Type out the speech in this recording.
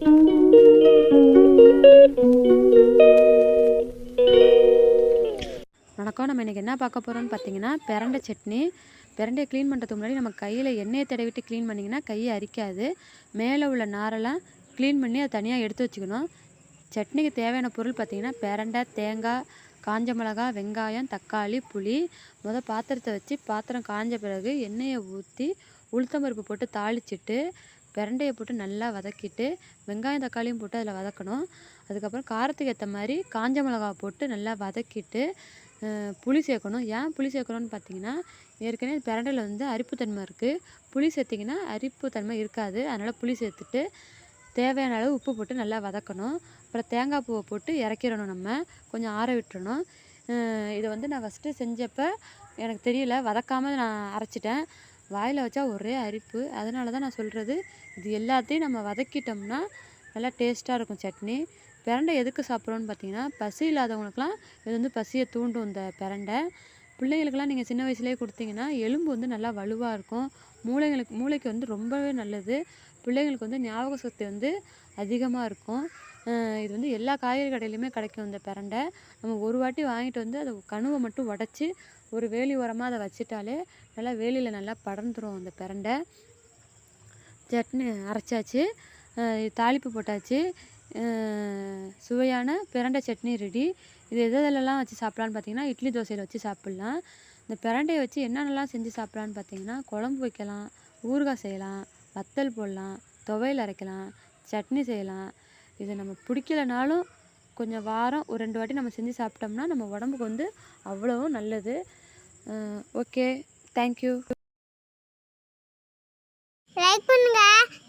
வணக்கம். நம்ம இன்றைக்கி என்ன பார்க்க போகிறோம்னு பார்த்தீங்கன்னா பிரண்டை சட்னி. பிரண்டையை க்ளீன் பண்ணுறதுக்கு முன்னாடி நம்ம கையில் எண்ணெயை தடவிட்டு க்ளீன் பண்ணிங்கன்னா கையை அரிக்காது. மேலே உள்ள நாரெல்லாம் க்ளீன் பண்ணி அதை தனியாக எடுத்து வச்சுக்கணும். சட்னிக்கு தேவையான பொருள் பார்த்திங்கன்னா பிரண்டை தேங்காய் காஞ்ச மிளகா வெங்காயம் தக்காளி புளி. மொதல் பாத்திரத்தை வச்சு பாத்திரம் காஞ்ச பிறகு எண்ணெயை ஊற்றி உளுத்தம்பருப்பு போட்டு தாளிச்சிட்டு பிரண்டையை போட்டு நல்லா வதக்கிட்டு வெங்காயம் தக்காளியும் போட்டு அதில் வதக்கணும். அதுக்கப்புறம் காரத்துக்கு ஏற்ற மாதிரி காஞ்ச மிளகா போட்டு நல்லா வதக்கிட்டு புளி சேர்க்கணும். ஏன் புளி சேர்க்கணும்னு பார்த்தீங்கன்னா ஏற்கனவே பிரண்டையில் வந்து அரிப்புத்தன்மை இருக்குது புளி சேர்த்திங்கன்னா அரிப்புத்தன்மை இருக்காது. அதனால் புளி சேர்த்துட்டு தேவையான அளவு உப்பு போட்டு நல்லா வதக்கணும். அப்புறம் தேங்காய் பூவை போட்டு இறக்கிடணும் நம்ம. கொஞ்சம் ஆற விட்டுறணும். இதை வந்து நான் ஃபஸ்ட்டு செஞ்சப்போ எனக்கு தெரியல. வதக்காமல் நான் அரைச்சிட்டேன். வாயில் வச்சா ஒரே அரிப்பு. அதனால தான் நான் சொல்கிறது இது எல்லாத்தையும் நம்ம வதக்கிட்டோம்னா நல்லா டேஸ்ட்டாக இருக்கும் சட்னி. பிரண்டை எதுக்கு சாப்பிட்றோன்னு பார்த்தீங்கன்னா பசி இல்லாதவங்களுக்குலாம் இது வந்து பசியை தூண்டும் இந்த பிரண்டை. பிள்ளைங்களுக்கெல்லாம் நீங்கள் சின்ன வயசுலேயே கொடுத்தீங்கன்னா எலும்பு வந்து நல்லா வலுவாக இருக்கும். மூளைங்களுக்கு மூளைக்கு வந்து ரொம்பவே நல்லது. பிள்ளைங்களுக்கு வந்து ஞாபக சக்தி வந்து அதிகமாக இருக்கும். இது வந்து எல்லா காய்கறி கடையிலையுமே கிடைக்கும் இந்த பிரண்டை. நம்ம ஒரு வாட்டி வாங்கிட்டு வந்து அதை கணுவை மட்டும் உடச்சி ஒரு வேலி உரமாக அதை வச்சிட்டாலே நல்லா வேலியில் நல்லா படர்ந்துடும் அந்த பிரண்டை. சட்னி அரைச்சாச்சு தாளிப்பு போட்டாச்சு சுவையான பிரண்டை சட்னி ரெடி. இது எதெல்லாம் வச்சு சாப்பிட்லான்னு பார்த்தீங்கன்னா இட்லி தோசையில் வச்சு சாப்பிட்லாம். இந்த பிரண்டையை வச்சு என்னென்னலாம் செஞ்சு சாப்பிட்லான்னு பார்த்தீங்கன்னா குழம்பு வைக்கலாம் ஊறுகாய் செய்யலாம் வத்தல் போடலாம் துவையல் அரைக்கலாம் சட்னி செய்யலாம் இதை நம்ம பிடிக்கலனாலும் கொஞ்சம் வாரம் ஒரு ரெண்டு வாட்டி நம்ம செஞ்சு சாப்பிட்டோம்னா நம்ம உடம்புக்கு வந்து அவ்வளவும் நல்லது. ஓகே. தேங்க்யூ லைக் பண்ணுங்கள்